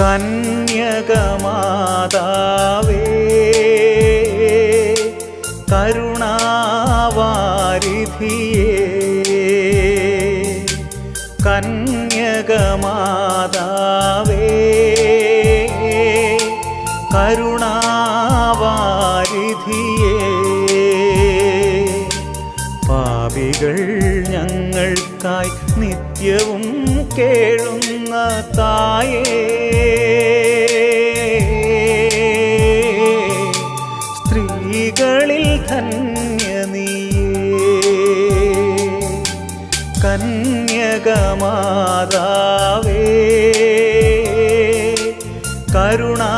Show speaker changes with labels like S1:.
S1: കന്യകമാതാവേ കരുണാവാരിധിയേ കന്യകമാതാവേ കരുണാവാരിധിയേ. പാപികൾ ഞങ്ങൾക്കായി നിത്യവും കേഴുന്ന തായേ കൈകളിൽ ധന്യനിയേ കന്യകമാതാവേ കരുണാവാരിധിയേ.